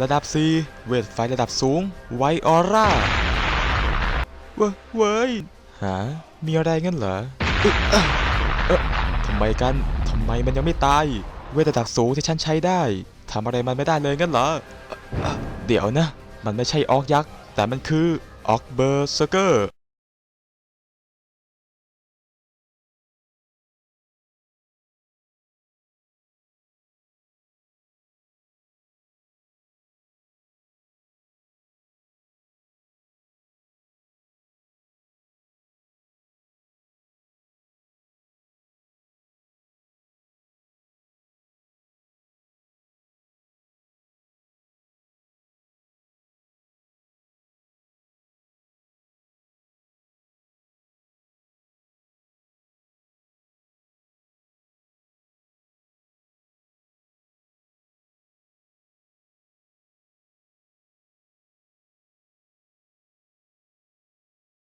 ระดับ C เวทไฟระดับสูง ไวออร่า เว้ยเว้ยหา มีอะไรงั้นเหรออะเอ๊ะทำไมกัน ทำไมมันยังไม่ตาย เวทระดับสูงที่ฉันใช้ได้ ทำอะไรมันไม่ได้เลยงั้นเหรอเอ่อเดี๋ยวนะ มันไม่ใช่ออกยักษ์ แต่มันคือออกเบอร์เซอร์เกอร์